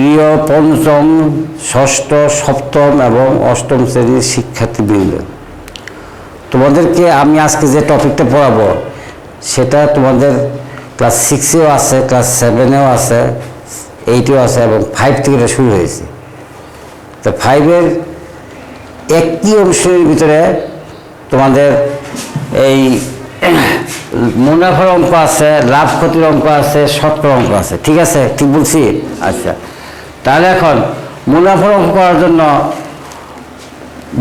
প্রিয় পঞ্চম, ষষ্ঠ, সপ্তম এবং অষ্টম শ্রেণির শিক্ষার্থীবৃন্দ, তোমাদেরকে আমি আজকে যে টপিকটা পড়াবো, সেটা তোমাদের ক্লাস সিক্সেও আছে, ক্লাস সেভেনেও আছে, এইটেও আছে এবং ফাইভ থেকে এটা শুরু হয়েছে। তো ফাইভের একটি অংশের ভিতরে তোমাদের এই মুনাফার অঙ্ক আছে, লাভ ক্ষতির অঙ্ক আছে, শতকরা অঙ্ক আছে, ঠিক আছে? ঠিক বলছি? আচ্ছা। তাহলে এখন মুনাফা করার জন্য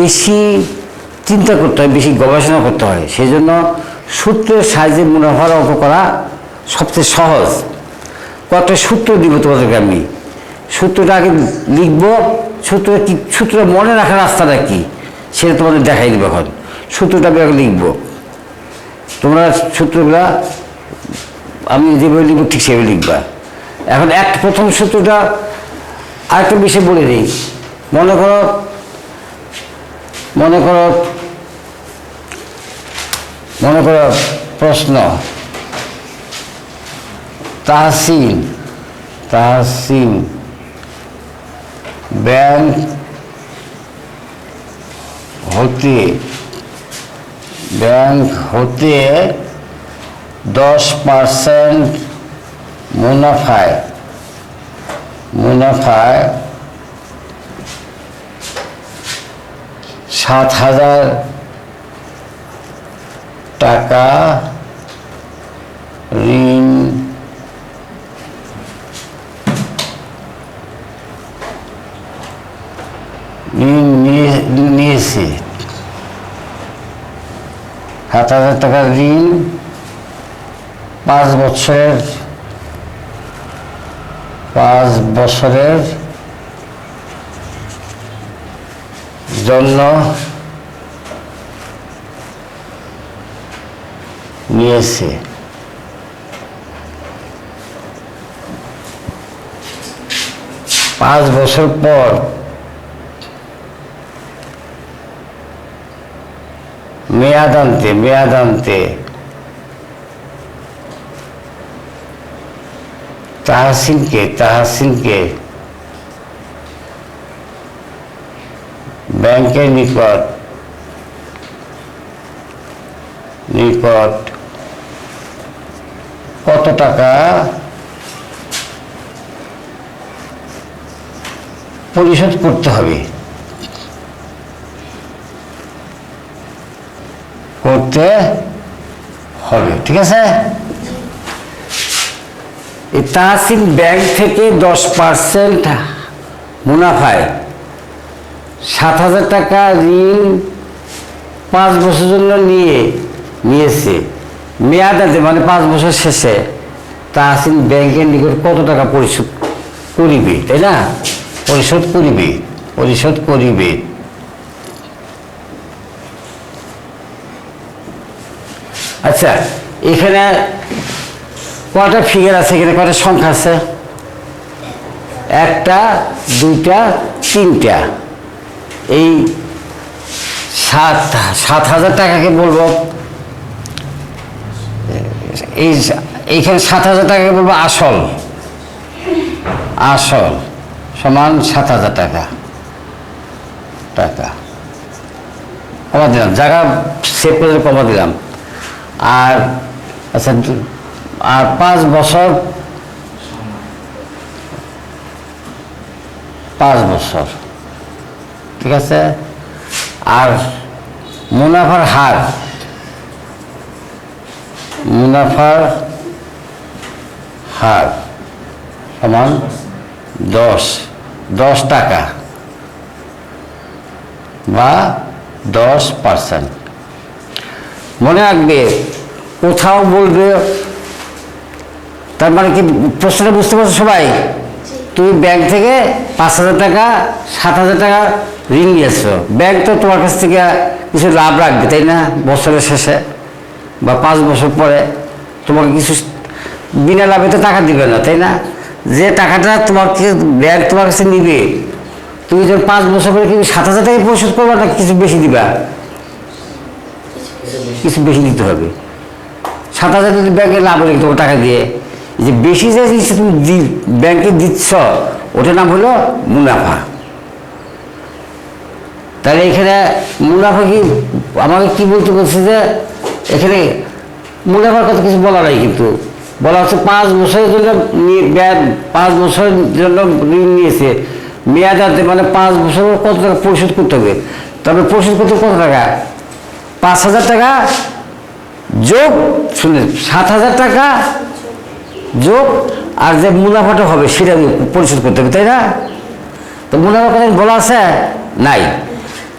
বেশি চিন্তা করতে হয়, বেশি গবেষণা করতে হয়। সেই জন্য সূত্রের সাহায্যে মুনাফার অঙ্ক করা সবচেয়ে সহজ। কয়েকটা সূত্র দিব তোমাদেরকে আমি। সূত্রটা আগে লিখব। সূত্র কি, সূত্র মনে রাখার রাস্তাটা কি, সেটা তোমাদের দেখাই দেবো এখন। সূত্রটা আমি আগে লিখব। তোমরা সূত্রগুলা আমি যেভাবে লিখব ঠিক সেভাবে লিখবা। এখন এক, প্রথম সূত্রটা আরেকটা বিষয় বলে দিই। মনে করো মনে করো মনে করো প্রশ্ন। তাহসিন তাহসিন ব্যাংক হতে ব্যাংক হতে দশ পার্সেন্ট মুনাফায় মুনাফায় সাত হাজার টাকা ঋণ ঋণ নিয়ে- নিয়েছে। সাত হাজার টাকার ঋণ পাঁচ বছরের পাঁচ বছরের জন্য নিয়েছে। পাঁচ বছর পর মেয়াদান্তে মেয়াদান্তে তাহসিনকে তাহসিনকে। ব্যাংকের নিকট নিকট কত টাকা? পরিশোধ করতে হবে। করতে হবে ঠিক আছে? তাহসিন ব্যাংক থেকে দশ পার্সেন্ট মুনাফায়। সাত হাজার টাকা ঋণ পাঁচ বছর জন্য নিয়ে নিয়েছে। মেয়াদ আছে মানে পাঁচ বছর শেষে তাহসিন ব্যাংকের নিকট কত টাকা পরিশোধ করিবে, তাই না? পরিশোধ করিবে পরিশোধ করিবে। আচ্ছা এখানে কয়টা ফিগার আছে এখানে? কয়টা সংখ্যা আছে? একটা, দুইটা, তিনটা। এই সাত সাত হাজার টাকাকে বলব। এই এইখানে সাত হাজার টাকাকে বলব আসল। আসল সমান সাত হাজার টাকা। টাকা। কমা দিলাম। জায়গা সেভ করে কমা দিলাম। আর আচ্ছা আর পাঁচ বছর পাঁচ বছর, ঠিক আছে? আর মুনাফার হার মুনাফার হার সমান দশ দশ টাকা বা দশ পার্সেন্ট মনে রাখবে, কোথাও বলবে তার মানে কি প্রশ্নটা বুঝতে পারছ সবাই? তুমি ব্যাংক থেকে পাঁচ হাজার টাকা সাত হাজার টাকা ঋণ নিয়েছো। ব্যাংক তো তোমার কাছ থেকে কিছু লাভ রাখবে তাই না? বছরের শেষে বা পাঁচ বছর পরে তোমাকে কিছু বিনা লাভে তো টাকা দিবে না তাই না? যে টাকাটা তোমাকে ব্যাংক তোমার কাছে নিবে তুমি যখন পাঁচ বছর পরে কি সাত হাজার টাকা পরিশোধ করবে না কিছু বেশি দিবা? কিছু বেশি। দিতে হবে। সাত হাজার যদি ব্যাংকে লাভ হলে তোমার টাকা দিয়ে যে বেশি যে তুমি ব্যাংকে দিচ্ছ, ওটার নাম হলো মুনাফা। তাহলে এখানে মুনাফা কি, আমাকে কি বলতে বলছে যে, এখানে মুনাফার কথা কিছু বলা নাই কিন্তু। বলা হচ্ছে পাঁচ বছরের জন্য পাঁচ বছরের জন্য ঋণ নিয়েছে। মেয়াদ আছে মানে পাঁচ বছর কত টাকা পরিশোধ করতে হবে। তবে পরিশোধ করতে কত টাকা? পাঁচ হাজার টাকা যোগ শুনে সাত হাজার টাকা যোগ, আর যে মুনাফাটা হবে সেটা পরিশোধ করতে হবে, তাই না? তো মুনাফা কথা বলা আছে, নাই।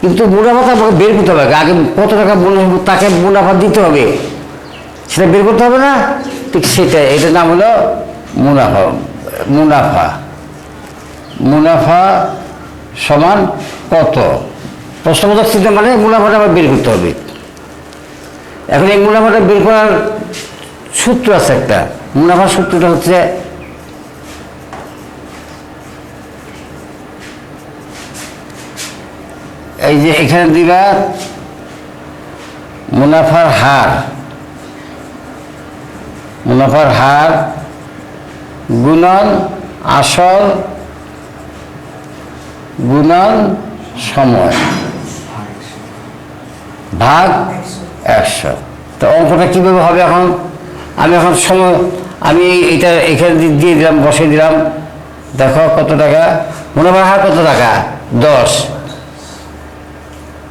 কিন্তু মুনাফাটা আমাকে বের করতে হবে আগে। কত টাকা মুনাফা তাকে মুনাফা দিতে হবে। সেটা বের করতে হবে না? ঠিক সেটা এটার নাম হলো মুনাফা মুনাফা। মুনাফা সমান কত? প্রশ্নবোধক চিন্তা মানে মুনাফাটা আবার বের করতে হবে। এখন এই মুনাফাটা বের করার সূত্র আছে একটা। মুনাফার সূত্রটা হচ্ছে এই যে এখানে দিবা মুনাফার হার মুনাফার হার গুণন আসল গুণন সময় ভাগ একশো। তো অঙ্কটা কীভাবে হবে এখন? আমি এখন সময়, আমি এটা এখানে দিয়ে দিলাম বসে দিলাম। দেখো কত টাকা। মুনাফার হার কত টাকা? দশ।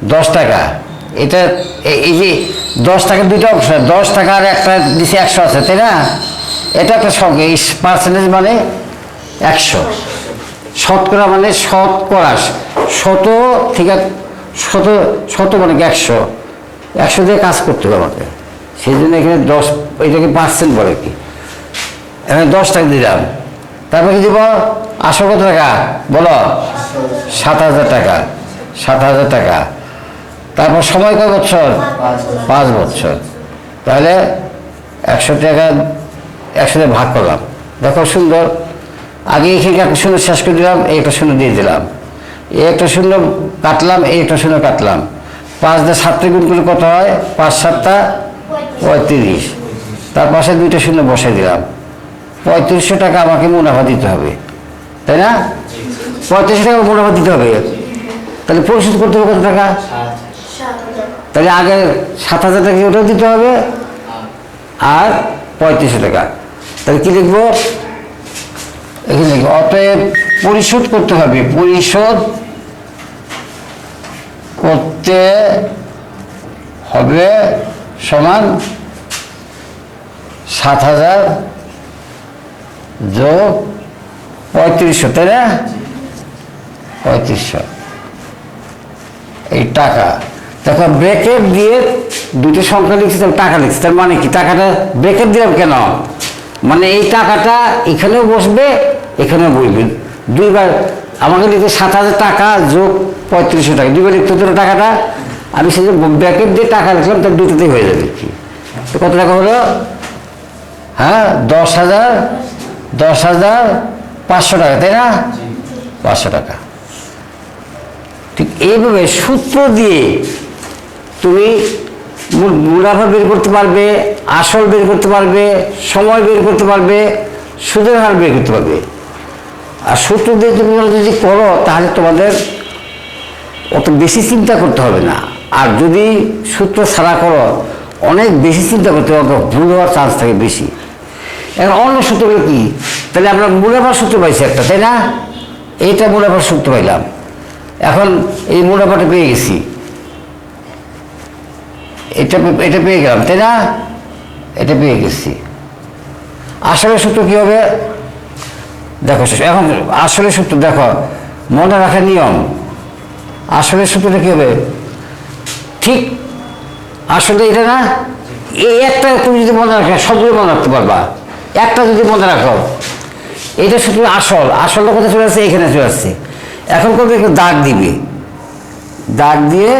দশ টাকা। এটা এই যে দশ টাকার দুটো অংশ, দশ টাকা আর একটা দিছে একশো আছে, তাই না? এটা একটা এই পার্সেন্টেজ মানে একশো। শতকরা মানে শতকরা শত থেকে শত শত মানে একশো। একশো দিয়ে কাজ করতে হবে আমাকে। সেই জন্য এখানে দশ, এটাকে পার্সেন্ট বলে কি? এখানে দশ টাকা দিলাম। তারপরে দিব? আসল কত টাকা? বলো। সাত হাজার টাকা। সাত হাজার টাকা। তারপর সময় কয় বছর? পাঁচ বছর। তাহলে একশো টাকা দিয়ে ভাগ করলাম। দেখো সুন্দর। আগে এখানে একটা শূন্য শেষ করে দিলাম একটা শূন্য দিয়ে দিলাম। এই একটা শূন্য কাটলাম, এই একটা শূন্য কাটলাম। পাঁচ দিয়ে সাতটা গুণ করলে কত হয়? পাঁচ সাতটা পঁয়ত্রিশ। তার পাশে দুইটা শূন্য বসে দিলাম। পঁয়ত্রিশশো টাকা আমাকে মুনাফা দিতে হবে, তাই না? পঁয়ত্রিশশো টাকা মুনাফা দিতে হবে। তাহলে পরিশোধ করতে হবে কত টাকা? তাহলে আগে সাত হাজার টাকা ওটাও দিতে হবে? আর পঁয়ত্রিশশো টাকা। তাহলে কি লিখব? এখানে লিখব, অতএব পরিশোধ করতে হবে। পরিশোধ করতে হবে সমান সাত হাজার যোগ পঁয়ত্রিশশো, তাই না? পঁয়ত্রিশশো। এই টাকা। দেখো ব্রেকেট দিয়ে দুটো সংখ্যা লিখছি টাকা লিখছি, তার মানে কি? টাকাটা ব্রেকেট দিলাম কেন? মানে এই টাকাটা এখানেও বসবে এখানেও বসবে। দুইবার আমাকে লিখতে সাত হাজার টাকা যোগ পঁয়ত্রিশশো টাকা। দুইবার লিখতে টাকাটা? আমি সেই যে ব্র্যাকেট দিয়ে টাকা লিখলাম তার দুটোতেই হয়ে যাবে। কি তো কত টাকা হলো? হ্যাঁ দশ হাজার দশ হাজার পাঁচশো টাকা, তাই না? পাঁচশো টাকা। ঠিক এইভাবে সূত্র দিয়ে তুমি মুনাফা বের করতে পারবে, আসল বের করতে পারবে, সময় বের করতে পারবে, সুদের হার বের করতে পারবে। আর সূত্র দিয়ে তুমি যদি করো, তাহলে তোমাদের অত বেশি চিন্তা করতে হবে না। আর যদি সূত্র ছাড়া করো, অনেক বেশি চিন্তা করতে হবে ভুল হওয়ার চান্স থাকে বেশি। এখন অন্য সূত্রগুলো কি? তাহলে আমরা মুনাফার সূত্র পাইছি একটা, তাই না? এইটা মুনাফার সূত্র পাইলাম। এখন এই মুনাফাটা পেয়ে গেছি। এটা এটা পেয়ে গেলাম, তাই না? এটা পেয়ে গেছি। আসলে সূত্র কী হবে? দেখো, এখন আসলে সূত্র, দেখো, মনে রাখার নিয়ম। আসলে সূত্রটা কী হবে? ঠিক। আসলে এটা না, এই একটা তুমি যদি মনে রাখো, সবগুলো মনে রাখতে পারবা। একটা যদি মনে রাখো, এটা শুধু আসল, আসলটা কোথায় চলে আসছে? এখানে চলে আসছে। এখন করবে একটু দাগ দিবে। দাগ দিয়ে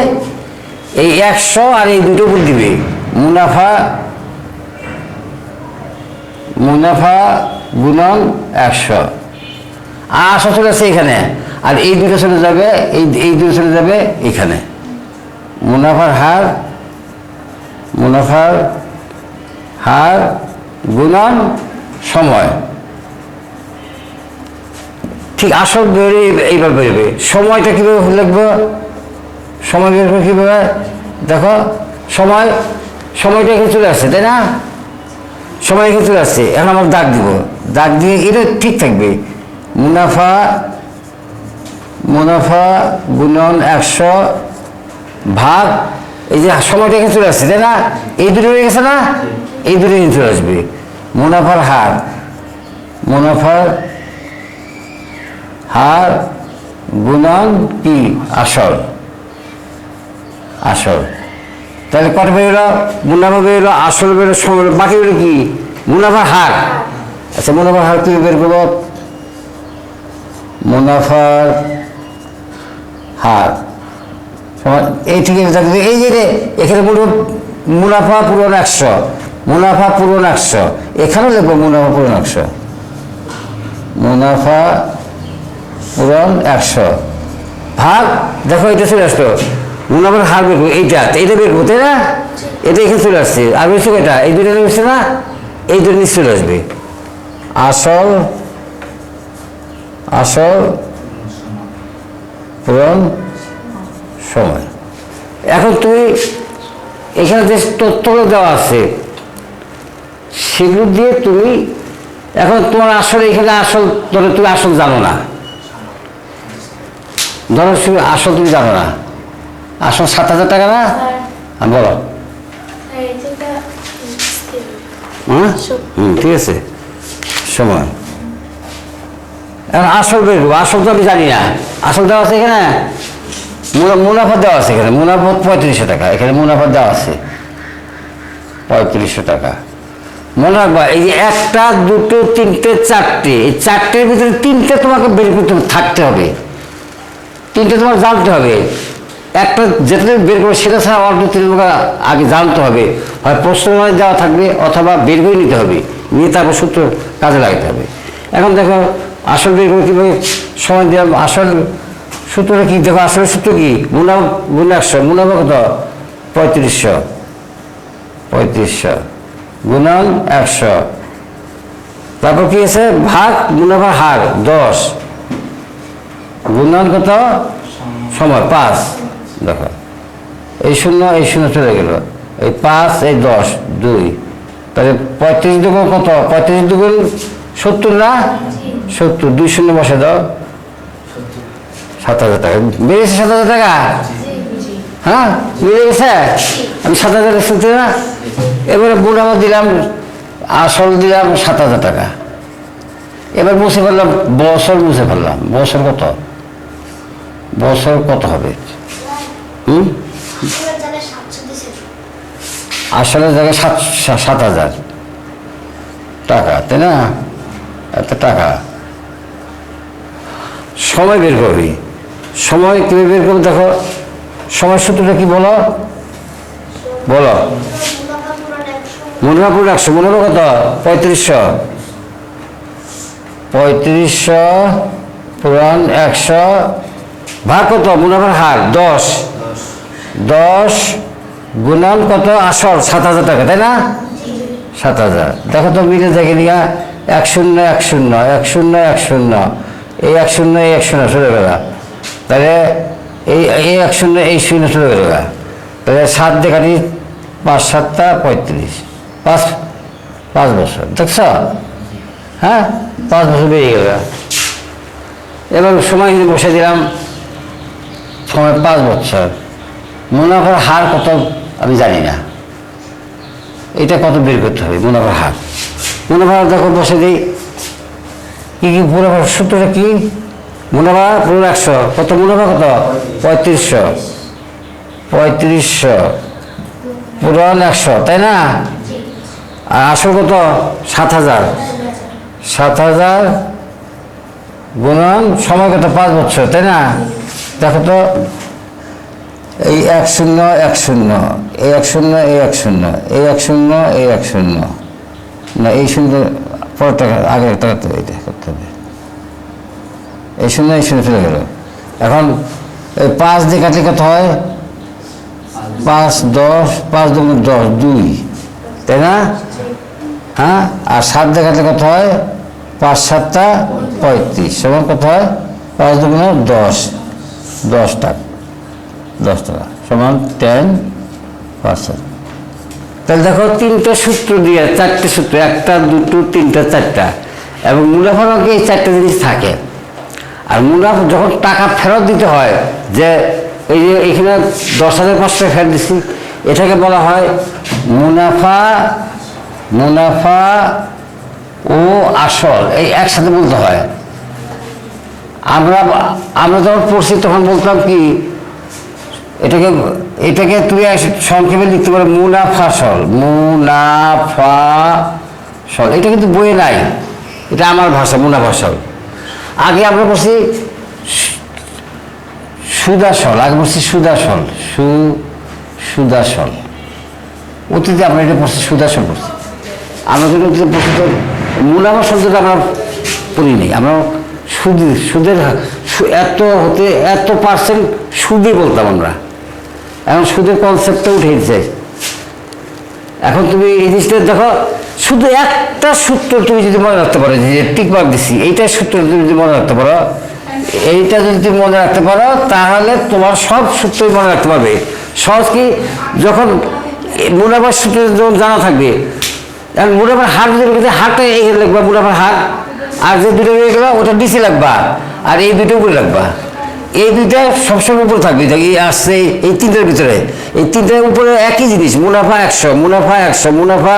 এই একশো আর এই দুটো উপর দিবে। মুনাফা মুনাফা গুণন একশো। আর আসো চলে আসছে এখানে। আর এই দুটো চলে যাবে, এই এই দুটো চলে যাবে এখানে। মুনাফার হার মুনাফার হার গুণন সময়। ঠিক আসল বেরোবে এইবার বেরোবে সময়টা কীভাবে লিখব সময় বের করে কীভাবে? দেখো, সময় সময়টা এখানে চলে আসছে, তাই না? সময় এখানে চলে আসছে। এখন আমার দাগ দিব। দাগ দিয়ে এটা ঠিক থাকবে। মুনাফা মুনাফা গুণন একশো ভাগ, এই যে সময়টা এখানে চলে আসছে, তাই না? এই দুটো হয়ে গেছে না? এই দুটো নিয়ে চলে আসবে। মুনাফার হার মুনাফার হার গুণন কি? আসল। আসল। তাহলে কত বেরোলো মুনাফা বেরোলো আসল বেরোলো সময় বাকি বেরো কি? মুনাফার হার। আচ্ছা মুনাফার হার কি বের করব? মুনাফার হার। এই ঠিক এই যে রে এখানে পুরো মুনাফা পূরণ একশো। মুনাফা পূরণ একশো। এখানেও লিখব মুনাফা পূরণ একশো। মুনাফা পূরণ একশো। ভাগ দেখো এটা চলে আসতো মুনাফার হার বের এইটা এইটা বের করব তাই না? এটা এখানে চলে আসছে। আর বেশি এটা এই দুটো বেরোচ্ছে না? এই দুটো নিচে চলে আসবে। আসল আসল পূরণ সময়। এখন তুমি এখানে যে তথ্যগুলো দেওয়া আছে সেগুলো দিয়ে তুমি এখন তোমার আসলে এখানে আসল ধরো তুমি আসল জানো না। ধরো তুমি আসল তুমি জানো না। আসল সাত হাজার টাকা না? হ্যাঁ, বলো। হ্যাঁ হুম? ঠিক আছে। সময়। এখন আসল বের আসল তো আমি জানি না। আসল দেওয়া আছে এখানে? মুনাফা দেওয়া আছে এখানে। মুনাফা পঁয়ত্রিশশো টাকা। এখানে মুনাফা দেওয়া আছে। পঁয়ত্রিশশো টাকা। মনে রাখবা, এই যে একটা, দুটো, তিনটে, চারটে, এই চারটের ভিতরে তিনটে তোমাকে বের করতে থাকতে হবে। তিনটে তোমার জানতে হবে। একটা যেটা বের করবে, সেটা ছাড়া অন্য তোমাকে আগে জানতে হবে। হয় প্রশ্ন দেওয়া থাকবে, অথবা বের করে নিতে হবে। নিয়ে তারপর সূত্র কাজে লাগাতে হবে। এখন দেখো, আসল বের করে কীভাবে? সময় দিলাম আসল সূত্রটা কি? দেখো, আসলে সূত্র কি? মুনা মুনা একশো মুনাফা কত? পঁয়ত্রিশশো। পঁয়ত্রিশশো। গুণন একশো। তারপর কি আছে? ভাগ মুনাফার হার, দশ। গুণন কত? সময় পাঁচ। দেখো, এই শূন্য এই শূন্য চলে গেল। এই পাঁচ, এই দশ, দুই। তাহলে পঁয়ত্রিশ দুগুণ কত? পঁয়ত্রিশ দুগুণ সত্তর না? সত্তর। দুই শূন্য বসে দাও। সাত হাজার টাকা। বেড়েছে সাত হাজার টাকা? হ্যাঁ মিলে গেছে? আমি সাত হাজার শুনছি না। এবারে বুড়ামা দিলাম, আসল দিলাম সাত হাজার টাকা। এবার মুছে ফেললাম, বছর মুছে ফেললাম। বছর কত? বছর কত হবে? হুম? আসলের জায়গায় সাত সাত হাজার। টাকা, তাই না? এত টাকা। সময় বের করবি। সময় কীভাবে বের করবি দেখো সময় সূত্রটা কি বলো? বলো। মুনাফাপুর একশো, মুনাফা কত? পঁয়ত্রিশশো। পঁয়ত্রিশশো, পুরান একশো, ভাগ কত? মুনাফার হার, দশ। দশ গুণান কত? আসল, সাত হাজার টাকা, তাই না? সাত হাজার। দেখো তো, মিলে দেখে নিয়া, এক শূন্য এক শূন্য এক শূন্য এক শূন্য। এই এক শূন্য, এই এক শূন্য চলে গেল তাহলে এই এই এক শূন্য এই শূন্য চলে গেল তাহলে সাত দেখানি, পাঁচ সাতটা পঁয়ত্রিশ। পাঁচ পাঁচ বছর, দেখছ? হ্যাঁ? পাঁচ বছর বেরিয়ে গেল এবার সময় যদি বসে দিলাম, সময় পাঁচ বছর। মুনাফার হার কত আমি জানি না। এটা কত বের করতে হবে, মুনাফার হার। মুনাফার দেখো বসে দিই। কি কি মুনাফার সূত্রটা কি? মুনাফা পুরো একশো, কত মুনাফা কত? পঁয়ত্রিশশো। পঁয়ত্রিশশো। পুরন একশো, তাই না? আর আসল কত? সাত হাজার। সাত হাজার গুণন সময় কত? পাঁচ বছর, তাই না? দেখো তো, এই এক শূন্য এক শূন্য, এই এক শূন্য, এই এক শূন্য, এই এক শূন্য, এই এক শূন্য। না, এই শূন্য পরের টাকা আগে টাকা তো এইটা। এই শূন্য এই শূন্য চলে গেল। এখন এই পাঁচ দিয়ে কাটলে কত হয়? পাঁচ, দশ, পাঁচ দুগুণ দশ, দুই। তাই না? হ্যাঁ? আর সাত দিয়ে কাটলে কত হয়? পাঁচ সাতটা পঁয়ত্রিশ। সমান কত হয়? পাঁচ দুগুণে দশ। দশ টাকা। দশ টাকা। সমান টেন পার্সেন্ট। তাহলে দেখো তিনটা সূত্র দিয়ে চারটে সূত্র, একটা, দুটো, তিনটা, চারটা। এবং অঙ্কে এই চারটা জিনিস থাকে। আর মুনাফা যখন টাকা ফেরত দিতে হয়, যে এই যে এখানে দশ হাজার পাঁচশো ফেরত দিচ্ছি এটাকে বলা হয় মুনাফা মুনাফা ও আসল, এই একসাথে বলতে হয়। আমরা আমরা যখন পড়ছি তখন বলতাম কি, এটাকে এটাকে তুই সংক্ষেপে লিখতে পারো মুনাফাসল মুনাফাসল এটা কিন্তু বইয়ে নাই। এটা আমার ভাষা, মুনাফা মুনাফাসল আগে আমরা বলছি সুদাসল আগে বলছি সুদাসল সু সুদাসল অতীতে আমরা এটা পড়ছি সুদাসল পড়ছি আমরা কিন্তু অতীতে পড়ছি তো মুনাফা শব্দটা আমরা পড়ি নাই, আমরা সুদের সুদের এত হতে এত পার্সেন্ট সুদই বলতাম আমরা। এখন সুদের কনসেপ্টটা উঠে গেছে এখন তুমি এই জিনিসটা দেখো শুধু একটা সূত্র তুমি যদি মনে রাখতে পারো, যে টিক মার্ক দিছি, এইটা সূত্র তুমি যদি মনে রাখতে পারো, এইটা যদি তুমি মনে রাখতে পারো, তাহলে তোমার সব সূত্রই মনে রাখতে পারবে। সহজ কি? যখন মুনাফার সূত্র যখন জানা থাকবে এখন মুনাফার হার যদি হারটা এই লিখবা, মুনাফার হার, আর যে দুটো রয়ে গেলো ওটা নিচে লাগবা আর এই দুটো উপরে লাগবা এই দুইটা সবসময় উপরে থাকবে। এই আসছে এই তিনটার ভিতরে। এই তিনটার উপরে একই জিনিস, মুনাফা একশো মুনাফা একশো মুনাফা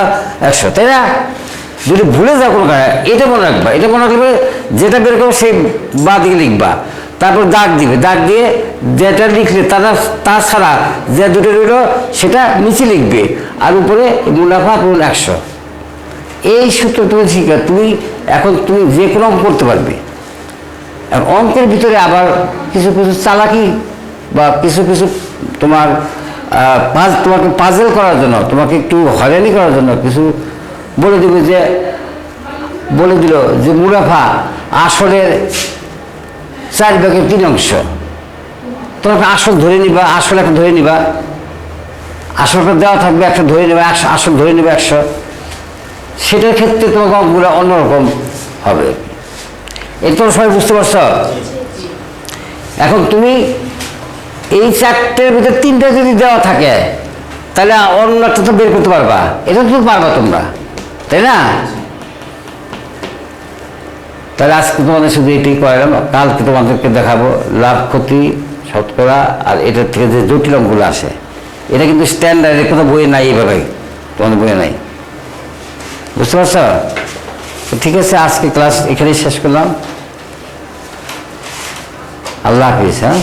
একশো, তাই না? যদি ভুলে যাও কোনো কারণে এটা মনে রাখবা, এটা মনে রাখলে যেটা বের করবে সেই বা দিকে লিখবা। তারপর দাগ দিবে, দাগ দিয়ে যেটা লিখলে তারা তাছাড়া যে দুটো রইল, সেটা নিচে লিখবে। আর উপরে মুনাফা পুরো একশো। এই সূত্র তুমি শিখা, তুমি এখন তুমি যে কোনো করতে পারবে। অঙ্কের ভিতরে আবার কিছু কিছু চালাকি বা কিছু কিছু তোমার তোমাকে পাজেল করার জন্য, তোমাকে একটু হয়রানি করার জন্য কিছু বলে দিবে যে, বলে দিল যে মুনাফা আসলের চার ভাগের তিন অংশ। তোমাকে আসল ধরে নিবা, আসল একটা ধরে নিবা। আসলটা দেওয়া থাকবে, একটা ধরে নেবে একশো আসল ধরে নেবে একশো। সেটার ক্ষেত্রে তোমাকে অঙ্কগুলো অন্যরকম হবে। তোমরা সবাই বুঝতে পারছ? এখন তুমি এই চারটের ভিতরে তিনটা যদি দেওয়া থাকে, তাহলে অন্য একটা তো বের করতে পারবা। এটা তো পারবা তোমরা, তাই না? তাহলে আজকে তোমাদের শুধু এটাই করালাম, কালকে তোমাদেরকে দেখাবো লাভ, ক্ষতি, শতকরা, আর এটার থেকে যে জটিল অঙ্কগুলো আসে। এটা কিন্তু স্ট্যান্ডার্ড এর কোনো বইয়ে নাই এইভাবে তোমাদের বইয়ে নাই। বুঝতে পারছ? ঠিক আছে আজকে ক্লাস এখানেই শেষ করলাম। আল্লাহ হাফিজ হ্যাঁ?